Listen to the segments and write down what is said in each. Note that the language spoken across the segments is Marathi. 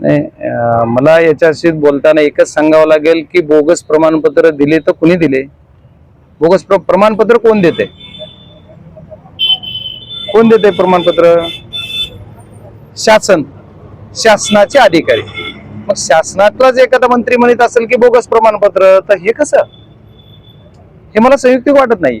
नाही मला याच्याशी बोलताना एकच सांगावं लागेल की बोगस प्रमाणपत्र दिले तर कुणी दिले? बोगस प्र- प्रमाणपत्र कोण देते? कोण देते प्रमाणपत्र? शासन. शासनाचे अधिकारी. मग शासनातलाच एखादा मंत्री म्हणत असेल की बोगस प्रमाणपत्र तर हे कसं? हे मला संयुक्तिक वाटत नाही.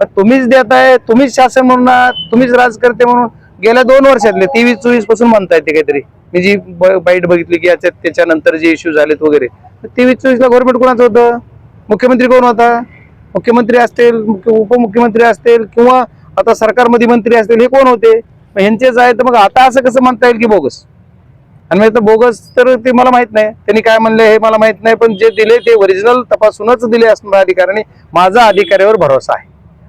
पण तुम्हीच देताय तुम्हीच शासन म्हणून तुम्हीच राजकर्ते म्हणून. गेल्या दोन वर्षातले तेवीस चोवीसपासून म्हणताय ते काहीतरी. मी जी बाईट बघितली की याच्यात त्याच्यानंतर जे इश्यू झालेत वगैरे. तेवीस चोवीसला गव्हर्नमेंट कोणाचं होतं? मुख्यमंत्री कोण होता? मुख्यमंत्री असतील उपमुख्यमंत्री असतील किंवा आता सरकारमध्ये मंत्री असतील हे कोण होते? यांचेच ह्यांचेच आहे तर मग आता असं कसं म्हणता येईल की बोगस? आणि मग बोगस तर ते मला माहीत नाही. त्यांनी काय म्हणले हे मला माहीत नाही पण जे दिले ते ओरिजिनल तपासूनच दिले असणार अधिकाऱ्यांनी. माझा अधिकाऱ्यावर भरोसा आहे.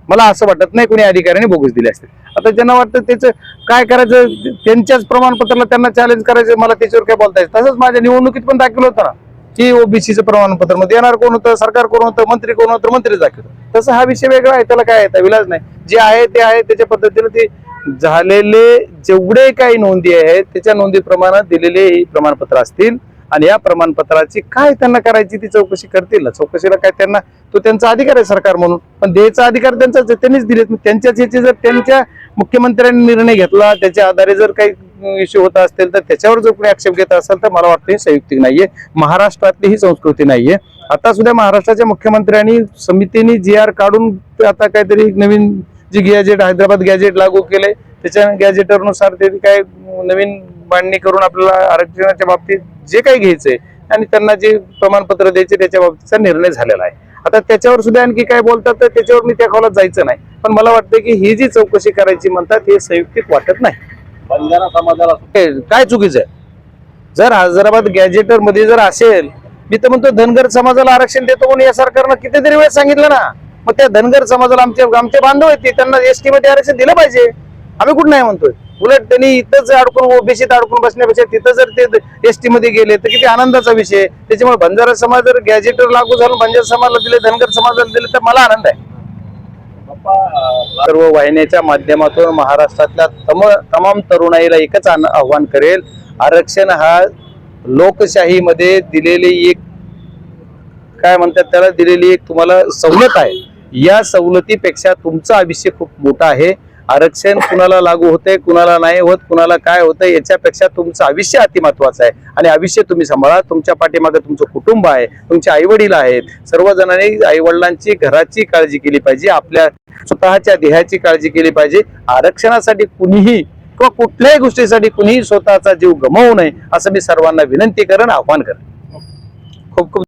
मला असं वाटत नाही कोणी अधिकाऱ्यांनी बोगस दिले असते आता ज्यांना वाटतं त्याचं काय करायचं त्यांच्याच प्रमाणपत्राला त्यांना चॅलेंज करायचं मला त्याच्यावर काय बोलता येईल तसंच माझ्या निवडणुकीत पण दाखल होतं ना की ओबीसीचं प्रमाणपत्रमध्ये येणार कोण होतं सरकार कोण होतं मंत्री कोण होतं मंत्री दाखवतो तसं हा विषय वेगळा आहे त्याला काय येतं विलाज नाही. जे आहे ते आहे त्याच्या पद्धतीने ते झालेले जेवढे काही नोंदी आहेत त्याच्या नोंदीप्रमाणे दिलेले हे प्रमाणपत्र असतील. आणि या प्रमाणपत्राची काय त्यांना करायची ती चौकशी करतील? ना चौकशीला काय त्यांना तो त्यांचा अधिकार आहे सरकार म्हणून. पण द्यायचा अधिकार त्यांचाच त्यांनीच दिलेत. त्यांच्याच याचे जर त्यांच्या मुख्यमंत्र्यांनी निर्णय घेतला त्याच्या आधारे जर काही इश्यू होत असतील तर त्याच्यावर जर कोणी आक्षेप घेत असेल तर मला वाटतं ही संयुक्तिक नाहीये. महाराष्ट्रातली ही संस्कृती नाहीये. आता सुद्धा महाराष्ट्राच्या मुख्यमंत्र्यांनी समितीने जी आर काढून आता काहीतरी नवीन जी गॅजेट हैदराबाद गॅजेट लागू केले त्याच्या गॅजेटरनुसार ते काय नवीन मांडणी करून आपल्याला आरक्षणाच्या बाबतीत जे काही घ्यायचंय आणि त्यांना जे प्रमाणपत्र द्यायचे त्याच्या बाबतीचा निर्णय झालेला आहे. आता त्याच्यावर सुद्धा आणखी काय बोलतात तर त्याच्यावर मी त्या खोलात जायचं नाही. पण मला वाटतं की ही जी चौकशी करायची म्हणतात हे संयुक्तिक वाटत नाही. काय चुकीचं आहे? जर हैदराबाद गॅजेटरमध्ये जर असेल मी तर म्हणतो धनगर समाजाला आरक्षण देतो म्हणून या सरकारनं कितीतरी वेळ सांगितलं ना. मग त्या धनगर समाजाला आमचे आमचे बांधव आहेत ते, त्यांना एसटी मध्ये आरक्षण दिलं पाहिजे. आम्ही कुठं नाही म्हणतोय. उलट त्यांनी इथंच अडकून ओबीसीत अडकून बसण्यापेक्षा तिथं जर ते एसटी मध्ये गेले तर किती आनंदाचा विषय त्याच्यामुळे बंजारा समाज जर गॅजेटर लागू झालं बंजारा समाजाला दिले धनगर समाजाला दिले तर मला आनंद आहे. सर्व वाहिन्याच्या माध्यमातून महाराष्ट्रातल्या तम तमाम तरुणाईला एकच आन- आव्हान करेल. आरक्षण हा लोकशाहीमध्ये दिलेली एक काय म्हणतात त्याला दिलेली एक तुम्हाला सवलत आहे. या सवलतीपेक्षा तुमचं आयुष्य खूप मोठं आहे. आरक्षण कुणाला लागू होतंय कुणाला नाही होत कुणाला काय होतं याच्यापेक्षा तुमचं आयुष्य अतिमहत्वाचं आहे. आणि आयुष्य तुम्ही सांभाळा. तुमच्या पाठीमागे तुमचं कुटुंब आहे तुमचे आई वडील आहेत. सर्वजणांनी आई वडिलांची घराची काळजी केली पाहिजे आपल्या स्वतःच्या देहाची काळजी केली पाहिजे. आरक्षणासाठी कुणीही किंवा कुठल्याही गोष्टीसाठी कुणीही स्वतःचा जीव गमावू नये असं मी सर्वांना विनंती करेन आव्हान करेन. खूप खूप